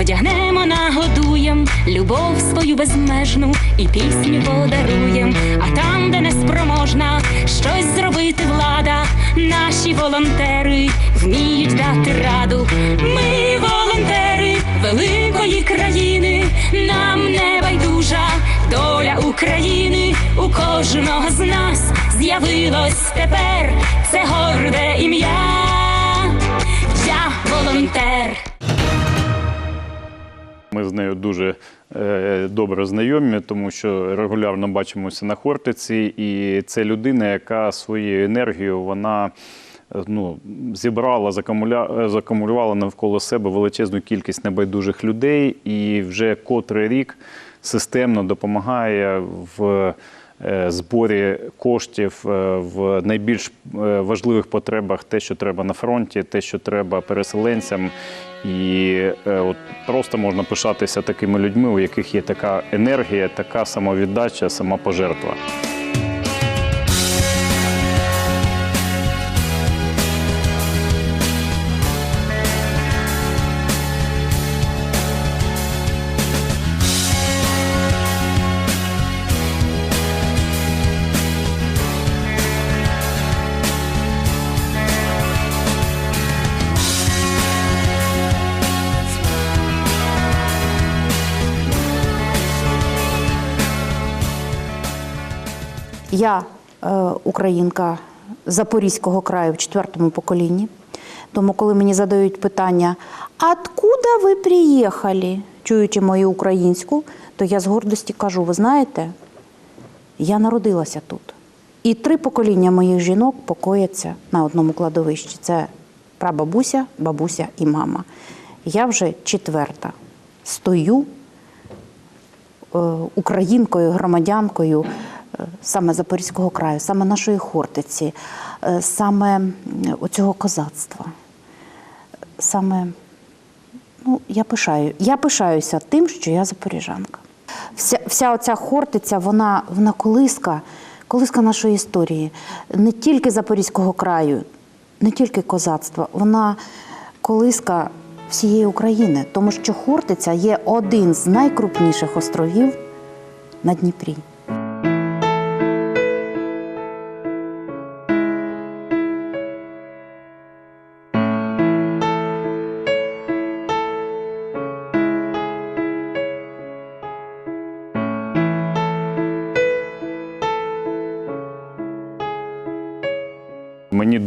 солдатів, вдягнемо, нагодуєм, любов свою безмежну і пісню подаруєм. А там, де неспроможна щось зробити влада, наші волонтери вміють дати раду. Ми волонтери великої країни, нам не байдужа доля України. У кожного з нас з'явилось тепер це горде ім'я. Я волонтер. Ми з нею дуже е, добре знайомі, тому що регулярно бачимося на Хортиці, і це людина, яка своєю енергією вона е, ну, зібрала, закамуля... е, навколо себе величезну кількість небайдужих людей, і вже котрий рік системно допомагає в е, зборі коштів в найбільш важливих потребах, те, що треба на фронті, те, що треба переселенцям. І е, от просто можна пишатися такими людьми, у яких є така енергія, така самовіддача, самопожертва. Я е, українка Запорізького краю в четвертому поколінні. Тому, коли мені задають питання, откуда ви приїхали, чуючи мою українську, то я з гордості кажу: ви знаєте, я народилася тут. І три покоління моїх жінок покояться на одному кладовищі. Це прабабуся, бабуся і мама. Я вже четверта. Стою е, українкою, громадянкою саме Запорізького краю, саме нашої Хортиці, е, саме оцього козацтва. Саме ну, я пишаю. Я пишаюся тим, що я запоріжанка. Вся, вся оця Хортиця, вона, вона колиска, колиска нашої історії. Не тільки Запорізького краю, не тільки козацтва, вона колиска всієї України, тому що Хортиця є один з найкрупніших островів на Дніпрі.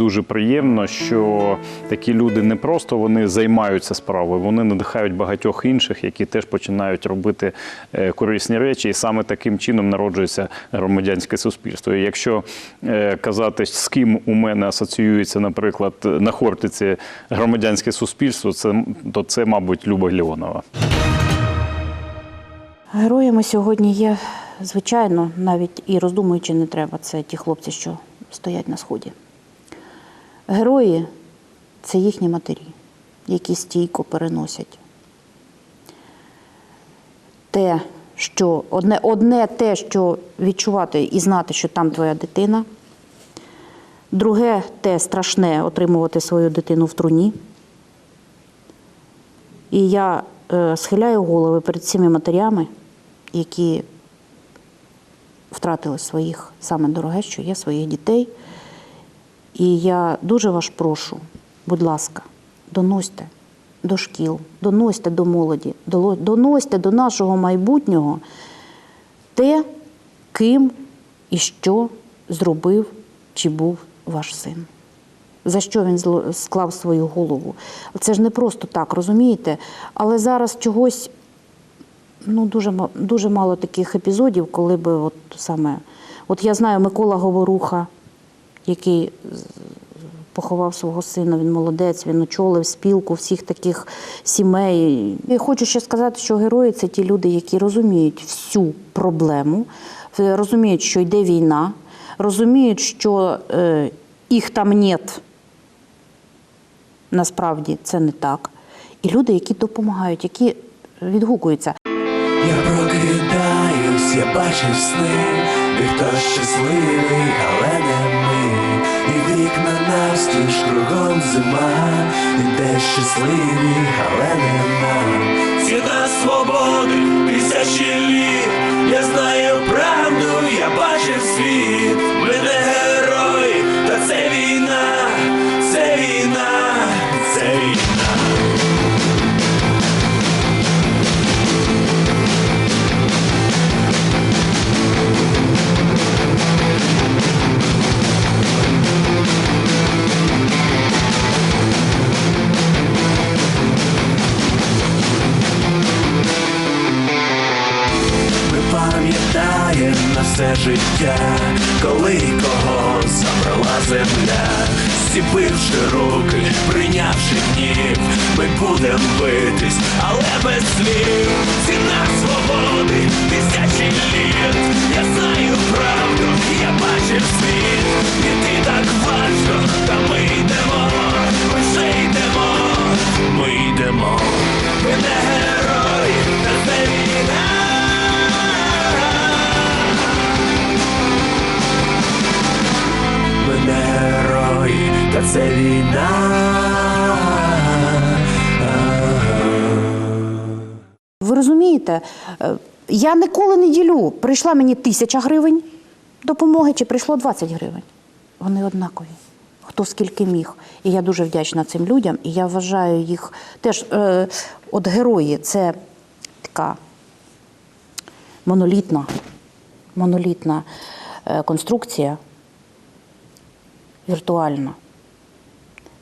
Дуже приємно, що такі люди не просто вони займаються справою, вони надихають багатьох інших, які теж починають робити е, корисні речі, і саме таким чином народжується громадянське суспільство. І якщо е, казати, з ким у мене асоціюється, наприклад, на Хортиці громадянське суспільство, це то це, мабуть, Люба Леонова. Героями сьогодні є, звичайно, навіть і роздумуючи не треба. Це ті хлопці, що стоять на сході. Герої це їхні матері, які стійко переносять. Те, що одне, одне те, що відчувати і знати, що там твоя дитина. Друге те страшне отримувати свою дитину в труні. І я е, схиляю голови перед цими матерями, які втратили своїх саме дороге, що є своїх дітей. І я дуже вас прошу, будь ласка, доносьте до шкіл, доносьте до молоді, доносьте до нашого майбутнього те, ким і що зробив чи був ваш син. За що він склав свою голову? Це ж не просто так, розумієте? Але зараз чогось ну, дуже, дуже мало таких епізодів, коли би от саме. От я знаю Микола Говоруха, який поховав свого сина. Він молодець, він очолив спілку всіх таких сімей. Я хочу ще сказати, що герої це ті люди, які розуміють всю проблему, е, розуміють, що йде війна, розуміють, що е, їх там нет. Насправді це не так. І люди, які допомагають, які відгукуються. Я прокидаюсь, я бачу сни, де хтось щасливий, але не. І вікна навстіж кругом зима, і де щасливі, але не нам. Ціна свободи, тисячі літ, я знаю все життя, коли кого забрала земля, Зціпивши руки, прийнявши гнів, ми будем битись, але без слів. Ціна свободи, тисячі літ. Я знаю правду, я бачив світ. і ти так розумієте, е, я ніколи не ділю. Прийшла мені тисяча гривень допомоги чи прийшло 20 гривень. Вони однакові. Хто скільки міг. І я дуже вдячна цим людям. І я вважаю їх теж, е, от герої це така монолітна, монолітна е, конструкція, віртуальна.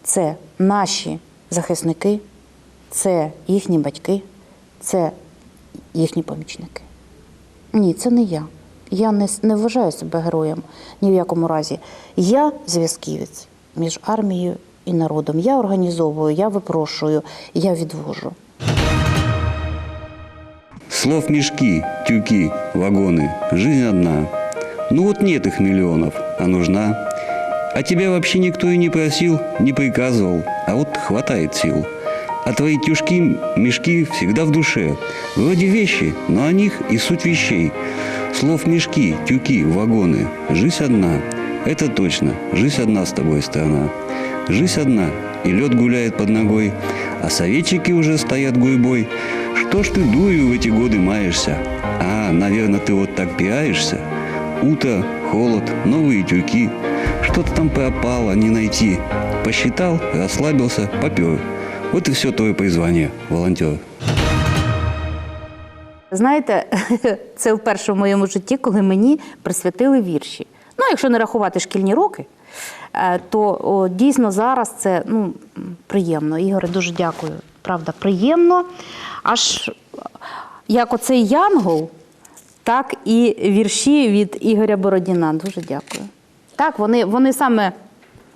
Це наші захисники, це їхні батьки, це їхні помічники. Ні, це не я. Я не, не вважаю себе героєм ні в якому разі. Я зв'язківець між армією і народом. Я організовую, я випрошую, я відвожу. Слов мешки, тюки, вагоны. Жизнь одна. Ну вот нет их миллионов, а нужна. А тебя вообще никто и не просил, не приказывал, а вот хватает сил. А твои тюшки, мешки всегда в душе. Вроде вещи, но о них и суть вещей. Слов мешки, тюки, вагоны. Жизнь одна. Это точно. Жизнь одна с тобой, страна. Жизнь одна, и лед гуляет под ногой, а советчики уже стоят гурьбой. Что ж ты дурью в эти годы маешься? А, наверное, ты вот так пиаешься? Утро, холод, новые тюки. Что-то там пропало, не найти. Посчитал, расслабился, попер. Вот и все твое призвание, волонтер. Знаєте, це вперше в моєму житті, коли мені присвятили вірші. Ну, якщо не рахувати шкільні роки, е, то о, дійсно зараз це ну, приємно. Ігоре, дуже дякую. Правда, приємно. Аж як оцей Янгол, так і вірші від Ігоря Бородіна. Дуже дякую. Так, вони, вони саме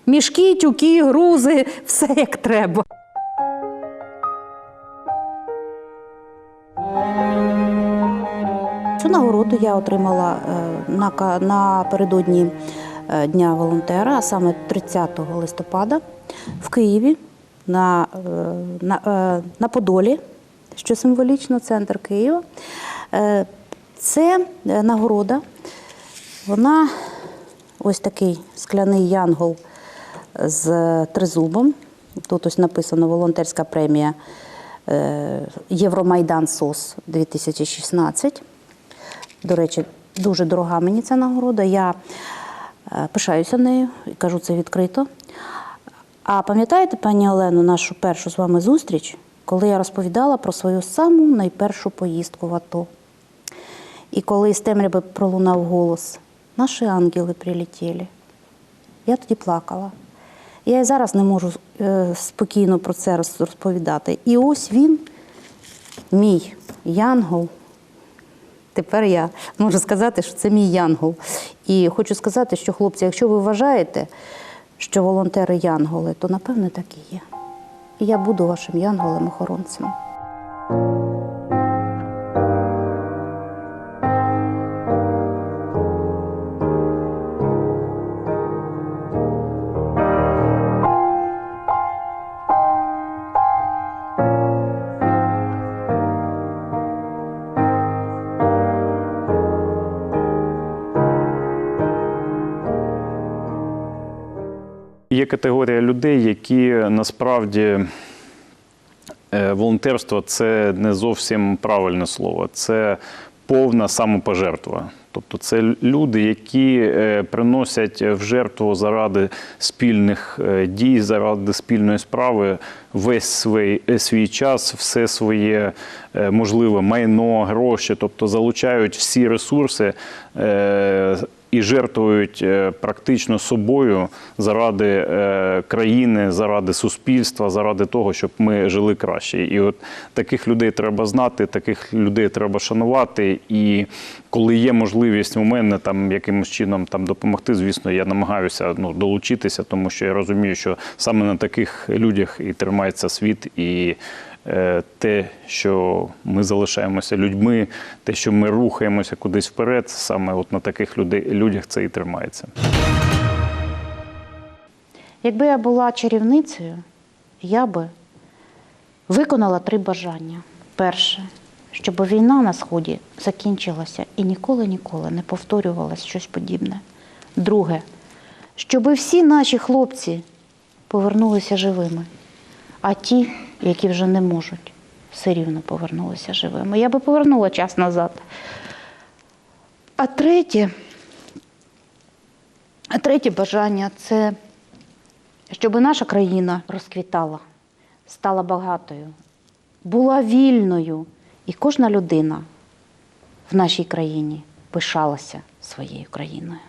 мішки, тюки, грузи, все як треба. Нагороду я отримала е, напередодні е, Дня волонтера, а саме 30 листопада в Києві на, е, на, на Подолі, що символічно центр Києва. Це нагорода. Вона ось такий скляний янгол з тризубом. Тут ось написано волонтерська премія Євромайдан СОС 2016. До речі, дуже дорога мені ця нагорода. Я е, пишаюся нею і кажу це відкрито. А пам'ятаєте, пані Олену, нашу першу з вами зустріч, коли я розповідала про свою саму найпершу поїздку в АТО? І коли з темряви пролунав голос Наші ангели прилетіли. Я тоді плакала. Я і зараз не можу е, спокійно про це розповідати. І ось він, мій янгол. Тепер я можу сказати, що це мій янгол. І хочу сказати, що хлопці, якщо ви вважаєте, що волонтери янголи, то напевне так і є. І я буду вашим янголем-охоронцем. Є категорія людей, які насправді е, волонтерство це не зовсім правильне слово, це повна самопожертва. Тобто це люди, які е, приносять в жертву заради спільних е, дій, заради спільної справи весь свій, свій час, все своє можливе майно, гроші, тобто залучають всі ресурси. І жертвують е, практично собою заради е, країни, заради суспільства, заради того, щоб ми жили краще. І от таких людей треба знати, таких людей треба шанувати. І коли є можливість у мене там якимось чином там допомогти, звісно, я намагаюся ну, долучитися, тому що я розумію, що саме на таких людях і тримається світ і. Е, Те, що ми залишаємося людьми, те, що ми рухаємося кудись вперед, саме от на таких людях це і тримається. Якби я була чарівницею, я би виконала три бажання. Перше, щоб війна на сході закінчилася і ніколи-ніколи не повторювалось щось подібне. Друге, щоб всі наші хлопці повернулися живими, а ті, які вже не можуть, все рівно повернулися живими. Я би повернула час назад. А третє, а третє бажання це щоб наша країна розквітала, стала багатою, була вільною, і кожна людина в нашій країні пишалася своєю країною.